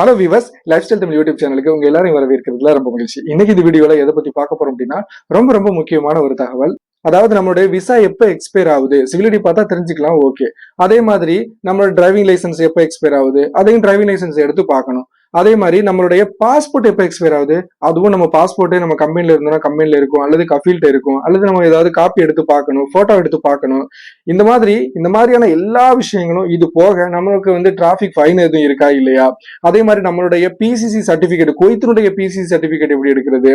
Hello Vivas lifestyle Tamil YouTube சேனலுக்கு உங்க எல்லாரும் வரவேற்கிறதுல ரொம்ப மகிழ்ச்சி. இன்னைக்கு இந்த வீடியோல எதை பத்தி பார்க்க போறோம் அப்படின்னா ரொம்ப ரொம்ப முக்கியமான ஒரு தகவல். அதாவது நம்மளுடைய விசா எப்போ எக்ஸ்பயர் ஆகுது? சிவிலிட்டி பார்த்தா தெரிஞ்சுக்கலாம் ஓகே அதே மாதிரி நம்மளோட டிரைவிங் லைசன்ஸ் எப்போ எக்ஸ்பயர் ஆகுது? அதையும் டிரைவிங் லைசன்ஸ் எடுத்து பார்க்கணும். அதே மாதிரி நம்மளுடைய பாஸ்போர்ட் எப்போ எக்ஸ்பயர் ஆகுது? அதுவும் நம்ம பாஸ்போர்ட்டே நம்ம கம்பெனில இருந்தோம்னா கம்பெனில இருக்கும். அல்லது கஃபீல்ட்ட இருக்கும். அல்லது நம்ம ஏதாவது காப்பி எடுத்து பார்க்கணும் போட்டோ எடுத்து பார்க்கணும். இந்த மாதிரி இந்த மாதிரியான எல்லா விஷயங்களும் இது போக நம்மளுக்கு வந்து டிராஃபிக் ஃபைன் எதுவும் இருக்கா இல்லையா? அதே மாதிரி நம்மளுடைய பிசிசி சர்டிபிகேட் குவைத்தினுடைய பிசிசி சர்டிபிகேட் எப்படி எடுக்கிறது?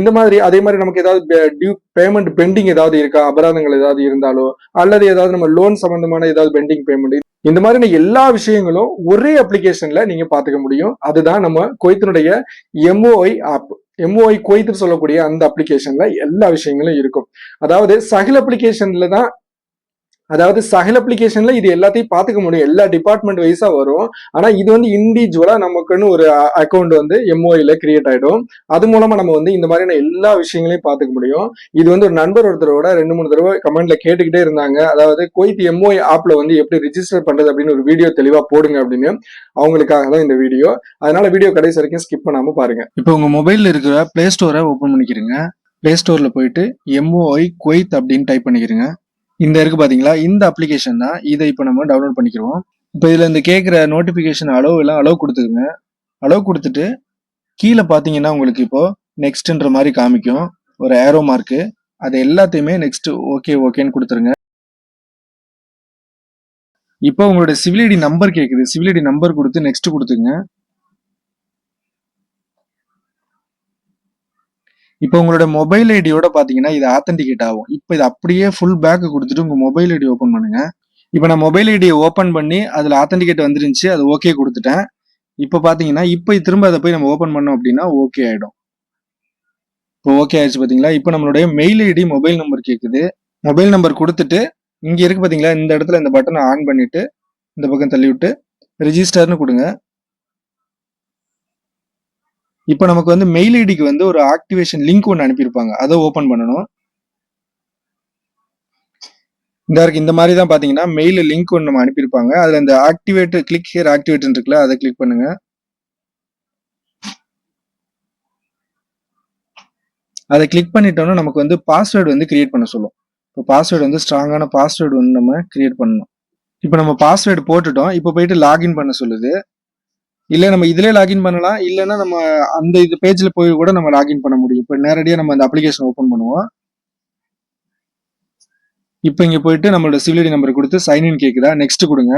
இந்த மாதிரி அதே மாதிரி நமக்கு ஏதாவது டியூ பேமெண்ட் பெண்டிங் ஏதாவது இருக்கா? அபராதங்கள் ஏதாவது இருந்தாலோ? அல்லது ஏதாவது நம்ம லோன் சம்பந்தமான ஏதாவது பெண்டிங் பேமெண்ட் இந்த மாதிரியான எல்லா விஷயங்களும் ஒரே அப்ளிகேஷன்ல நீங்க பாத்துக்க முடியும். அதுதான் நம்ம குவைத்தினுடைய எம்ஓஐ ஆப் எம்ஓஐ குவைத்து சொல்லக்கூடிய அந்த அப்ளிகேஷன்ல எல்லா விஷயங்களும் இருக்கும். அதாவது சகல் அப்ளிகேஷன்ல தான் அதாவது சகல் அப்ளிகேஷன்ல இது எல்லாத்தையும் பார்த்துக்க முடியும். எல்லா டிபார்ட்மெண்ட் வைஸா வரும். ஆனா இது வந்து இண்டிவிஜுவலா நமக்குன்னு ஒரு அக்கௌண்ட் வந்து எம்ஓஐல கிரியேட் ஆயிடும். அது மூலமா நம்ம வந்து இந்த மாதிரியான எல்லா விஷயங்களையும் பார்த்துக்க முடியும். இது வந்து ஒரு நண்பர் ஒருத்தரோட ரெண்டு மூணு தடவை கமெண்ட்ல கேட்டுக்கிட்டே இருந்தாங்க. அதாவது கோயித் எம்ஓஐ ஆப்ல வந்து எப்படி ரிஜிஸ்டர் பண்றது அப்படின்னு ஒரு வீடியோ தெளிவா போடுங்க அப்படின்னு அவங்களுக்காக தான் இந்த வீடியோ அதனால வீடியோ கடைசி வரைக்கும் ஸ்கிப் பண்ணாம பாருங்க. இப்போ உங்க மொபைல்ல இருக்கிற பிளே ஸ்டோரை ஓபன் பண்ணிக்கிறீங்க. பிளே ஸ்டோர்ல போயிட்டு எம்ஓஐ குவைத் அப்படின்னு டைப் பண்ணிக்கிறீங்க. இந்த இருக்கு பாத்தீங்களா? இந்த அப்ளிகேஷன் தான் இதை இப்போ நம்ம டவுன்லோட் பண்ணிக்கிறோம் இப்போ இதுல இந்த கேட்குற நோட்டிபிகேஷன் அளவு எல்லாம் அளவு கொடுத்துக்குங்க அளவு கொடுத்துட்டு கீழே பாத்தீங்கன்னா உங்களுக்கு இப்போ நெக்ஸ்ட்ன்ற மாதிரி காமிக்கும். ஒரு ஏரோ மார்க்கு அது எல்லாத்தையுமே நெக்ஸ்ட் ஓகே ஓகேன்னு கொடுத்துருங்க. இப்போ உங்களோட சிவிலிடி நம்பர் கேட்குது சிவிலிடி நம்பர் கொடுத்து நெக்ஸ்ட் கொடுத்துங்க. இப்போ உங்களோட மொபைல் ஐடியோட பார்த்தீங்கன்னா இது ஆத்தன்டிகேட் ஆகும். இப்போ இது அப்படியே ஃபுல் பேக் கொடுத்துட்டு உங்கள் மொபைல் ஐடி ஓப்பன் பண்ணுங்க. இப்போ நான் மொபைல் ஐடியை ஓப்பன் பண்ணி அதில் ஆத்தன்டிகேட் வந்துருந்துச்சு அது ஓகே கொடுத்துட்டேன். இப்போ பார்த்தீங்கன்னா இப்போ திரும்ப அதை போய் நம்ம ஓப்பன் பண்ணோம் அப்படின்னா ஓகே ஆகிடும் இப்போ ஓகே ஆயிடுச்சு பார்த்தீங்களா இப்போ நம்மளுடைய மெயில் ஐடி மொபைல் நம்பர் கேட்குது மொபைல் நம்பர் கொடுத்துட்டு இங்கே இருக்கு பார்த்தீங்களா இந்த இடத்துல இந்த பட்டனை ஆன் பண்ணிவிட்டு இந்த பக்கம் தள்ளி விட்டு ரிஜிஸ்டர்னு கொடுங்க. இப்போ நமக்கு வந்து மெயில் ஐடிக்கு வந்து ஒரு ஆக்டிவேஷன் லிங்க் ஒன்று அனுப்பியிருப்பாங்க. அதை ஓப்பன் பண்ணணும். இந்த இருக்கு இந்த மாதிரி தான் பார்த்தீங்கன்னா மெயில் லிங்க் ஒன்று நம்ம அனுப்பியிருப்பாங்க. அதில் இந்த ஆக்டிவேட் கிளிக் ஹியர் ஆக்டிவேட் இருக்குல்ல அதை கிளிக் பண்ணுங்க. அதை கிளிக் பண்ணிட்டோம்னா நமக்கு வந்து பாஸ்வேர்டு வந்து கிரியேட் பண்ண சொல்லும். இப்போ பாஸ்வேர்டு வந்து ஸ்ட்ராங்கான பாஸ்வேர்டு வந்து நம்ம கிரியேட் பண்ணணும். இப்போ நம்ம பாஸ்வேர்டு போட்டுட்டோம். இப்போ போயிட்டு லாகின் பண்ண சொல்லுது. இல்லை நம்ம இதுலயே லாகின் பண்ணலாம். இல்லைன்னா நம்ம அந்த இது பேஜில் போய் கூட நம்ம லாகின் பண்ண முடியும். இப்போ நேரடியாக நம்ம அந்த அப்ளிகேஷன் ஓப்பன் பண்ணுவோம். இப்போ இங்கே போயிட்டு நம்மளோட சிவிலிடி நம்பர் கொடுத்து சைன்இன் கேட்குதா நெக்ஸ்ட் கொடுங்க.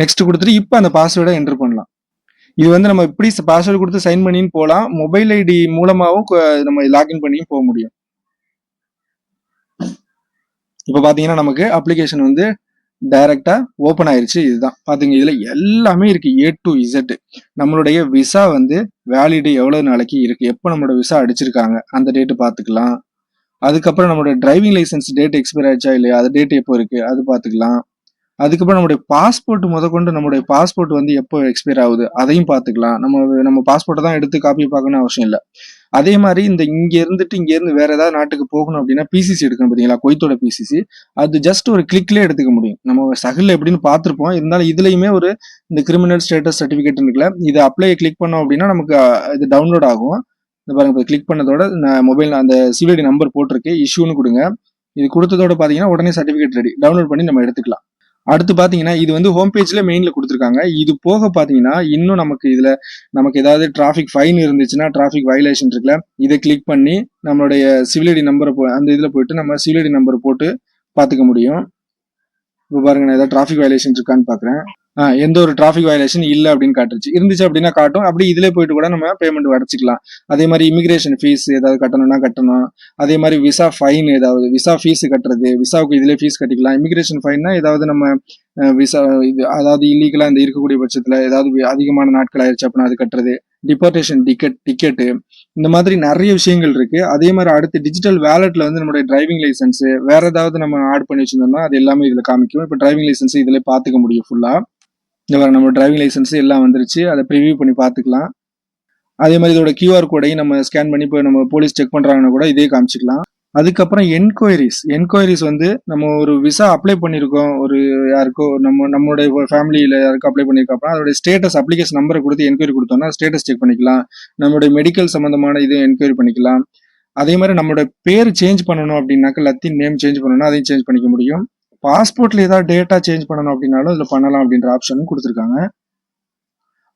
நெக்ஸ்ட் கொடுத்துட்டு இப்போ அந்த பாஸ்வேர்டை என்டர் பண்ணலாம். இது வந்து நம்ம இப்படி பாஸ்வேர்டு கொடுத்து சைன் பண்ணின்னு போகலாம் மொபைல் ஐடி மூலமாகவும் நம்ம லாகின் பண்ணியும் போக முடியும். இப்போ பார்த்தீங்கன்னா நமக்கு அப்ளிகேஷன் வந்து டைரக்டா ஓபன் ஆயிருச்சு இதுதான். பாத்தீங்க இதுல எல்லாமே இருக்கு ஏ டு இசட் நம்மளுடைய விசா வந்து வேலிடு எவ்வளவு நாளைக்கு இருக்கு? எப்போ நம்மளோட விசா அடிச்சிருக்காங்க? அந்த டேட்டு பாத்துக்கலாம். அதுக்கப்புறம் நம்மளோட டிரைவிங் லைசன்ஸ் டேட் எக்ஸ்பைர் ஆயிடுச்சா இல்லையா? அது டேட் எப்போ இருக்கு? அது பாத்துக்கலாம். அதுக்கப்புறம் நம்மளுடைய பாஸ்போர்ட் முதற்கொண்டு நம்மளுடைய பாஸ்போர்ட் வந்து எப்போ எக்ஸ்பைர் ஆகுது? அதையும் பாத்துக்கலாம். நம்ம நம்ம பாஸ்போர்ட்டை தான் எடுத்து காப்பி பார்க்கணும்னு அவசியம் இல்லை. அதே மாதிரி இந்த இங்க இருந்துட்டு இங்க இருந்து வேற ஏதாவது நாட்டுக்கு போகணும் அப்படின்னா பிசிசி எடுக்கணும் பாத்தீங்களா கொய்த்தோட பிசிசி அது ஜஸ்ட் ஒரு கிளிக்ல எடுத்துக்க முடியும். நம்ம சகல் எப்படின்னு பார்த்துருப்போம். இருந்தாலும் இதுலயுமே ஒரு இந்த கிரிமினல் ஸ்டேட்டஸ் சர்டிபிகேட் இருக்குல்ல இதை அப்ளை கிளிக் பண்ணோம் அப்படின்னா நமக்கு இது டவுன்லோட் ஆகும். இந்த பாருங்க இப்போ கிளிக் பண்ணதோட மொபைல் அந்த சிவிடி நம்பர் போட்டிருக்கு. இஷ்யூன்னு கொடுங்க. இது கொடுத்ததோட பாத்தீங்கன்னா உடனே சர்டிபிகேட் ரெடி டவுன்லோட் பண்ணி நம்ம எடுத்துக்கலாம். அடுத்து பாத்தீங்கன்னா இது வந்து ஹோம் பேஜ்ல மெயின்ல கொடுத்துருக்காங்க. இது போக பாத்தீங்கன்னா இன்னும் நமக்கு இதுல நமக்கு ஏதாவது டிராஃபிக் ஃபைன் இருந்துச்சுன்னா டிராஃபிக் வயலேஷன் இருக்குல்ல இதை கிளிக் பண்ணி நம்மளுடைய சிவிலடி நம்பரை போ அந்த இதுல போயிட்டு நம்ம சிவிலடி நம்பர் போட்டு பாத்துக்க முடியும். இப்போ பாருங்க நான் ஏதாவது டிராஃபிக் வயலேஷன் இருக்கான்னு பாக்குறேன். எந்த ஒரு டிராஃபிக் வயலேஷன் இல்லை அப்படின்னு காட்டுருச்சு இருந்துச்சு அப்படின்னா காட்டும். அப்படி இதுல போயிட்டு கூட நம்ம பேமெண்ட் அடைச்சிக்கலாம். அதே மாதிரி இமிகிரேஷன் ஃபீஸ் ஏதாவது கட்டணும்னா கட்டணும். அதே மாதிரி விசா ஃபைன் ஏதாவது விசா ஃபீஸ் கட்டுறது விசாவுக்கு இதுல ஃபீஸ் கட்டிக்கலாம். இமிகிரேஷன் ஃபைன்னா ஏதாவது நம்ம விசா இது அதாவது இல்லீகலா இந்த இருக்கக்கூடிய பட்சத்துல ஏதாவது அதிகமான நாட்கள் ஆயிடுச்சு அப்படின்னா அது கட்டுறது. டிபார்டேஷன் டிக்கெட் டிக்கெட்டு இந்த மாதிரி நிறைய விஷயங்கள் இருக்கு. அதே மாதிரி அடுத்து டிஜிட்டல் வேலெட்ல வந்து நம்மளுடைய டிரைவிங் லைசன்ஸ் வேற ஏதாவது நம்ம ஆட் பண்ணி வச்சிருந்தோம்னா அது எல்லாமே இதுல காமிக்கும். இப்போ டிரைவிங் லைசன்ஸ் இதுல பாத்துக்க முடியும் ஃபுல்லா இந்த நம்ம டிரைவிங் லைசன்ஸ் எல்லாம் வந்துருச்சு. அதை ப்ரிவியூ பண்ணி பார்த்துக்கலாம். அதே மாதிரி இதோட கியூஆர் கோடையும் நம்ம ஸ்கேன் பண்ணி இப்போ நம்ம போலீஸ் செக் பண்ணுறாங்கன்னா கூட இதே காமிச்சிக்கலாம். அதுக்கப்புறம் என்கொயரிஸ் என்கொயரிஸ் வந்து நம்ம ஒரு விசா அப்ளை பண்ணியிருக்கோம். ஒரு யாருக்கோ நம்ம நம்மளுடைய ஃபேமிலியில் யாருக்கோ அப்ளை பண்ணியிருக்கோம் அதோட ஸ்டேட்டஸ் அப்ளிகேஷன் நம்பரை கொடுத்து என்கொயரி கொடுத்தோம்னா ஸ்டேட்டஸ் செக் பண்ணிக்கலாம். நம்மளுடைய மெடிக்கல் சம்மந்தமான இதையும் என்கொயரி பண்ணிக்கலாம். அதே மாதிரி நம்மளோட பேர் சேஞ்ச் பண்ணணும் அப்படின்னாக்க லத்தின் நேம் சேஞ்ச் பண்ணணும் அதையும் சேஞ்ச் பண்ணிக்க முடியும். பாஸ்போர்ட்ல ஏதாவது டேட்டா சேஞ்ச் பண்ணணும் அப்படின்னாலும் இதில் பண்ணலாம் அப்படின்ற ஆப்ஷனும் கொடுத்துருக்காங்க.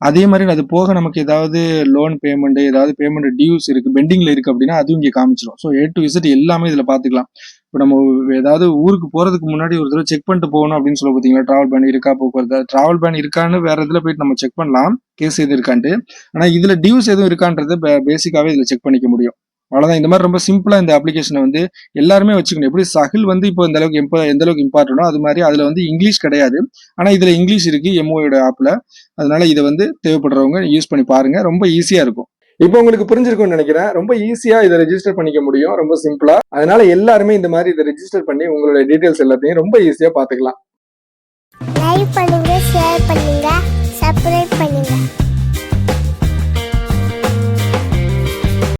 அதே மாதிரி அது போக நமக்கு ஏதாவது லோன் பேமெண்ட் ஏதாவது பேமெண்ட் டியூஸ் இருக்கு பெண்டிங்ல இருக்கு அப்படின்னா அதுவும் இங்கே காமிச்சிடும் ஸோ ஏ டு விசிட் எல்லாமே இதில் பார்த்துக்கலாம் இப்போ நம்ம ஏதாவது ஊருக்கு போறதுக்கு முன்னாடி ஒரு தடவை செக் பண்ணிட்டு போகணும் அப்படின்னு சொல்ல பார்த்தீங்களா? டிராவல் பேன் இருக்கா போக்குவரத்து? டிராவல் பேன் இருக்கான்னு வேற இதில் போயிட்டு நம்ம செக் பண்ணலாம். கேஸ் எது இருக்கான்ட்டு. ஆனால் இதில் டியூஸ் எதுவும் இருக்கான்றது பேசிக்காவே இதில் செக் பண்ணிக்க முடியும். அவ்வளவுதான். இந்த மாதிரி ரொம்ப சிம்பிளா இந்த அப்ளிகேஷனை வந்து எல்லாருமே வச்சுக்கணும். எப்படி சஹில் வந்து இப்போ இந்த அளவுக்கு impa- எந்த அளவுக்கு இம்பார்ட்டனோ அது மாதிரி அதுல வந்து இங்கிலீஷ் கிடையாது. ஆனா இதுல இங்கிலீஷ் இருக்கு எம்ஓயோட ஆப்ல அதனால இதை வந்து தேவைப்படுறவங்க யூஸ் பண்ணி பாருங்க. ரொம்ப ஈஸியா இருக்கும். இப்போ உங்களுக்கு புரிஞ்சிருக்கும்னு நினைக்கிறேன். ரொம்ப ஈஸியா இதை ரெஜிஸ்டர் பண்ணிக்க முடியும். ரொம்ப சிம்பிளா அதனால எல்லாருமே இந்த மாதிரி இதை ரெஜிஸ்டர் பண்ணி உங்களோட டீடைல்ஸ் எல்லாத்தையும் ரொம்ப ஈஸியா பாத்துக்கலாம் லைக் பண்ணுங்க ஷேர் பண்ணுங்க சப்ஸ்கிரைப் பண்ணுங்க.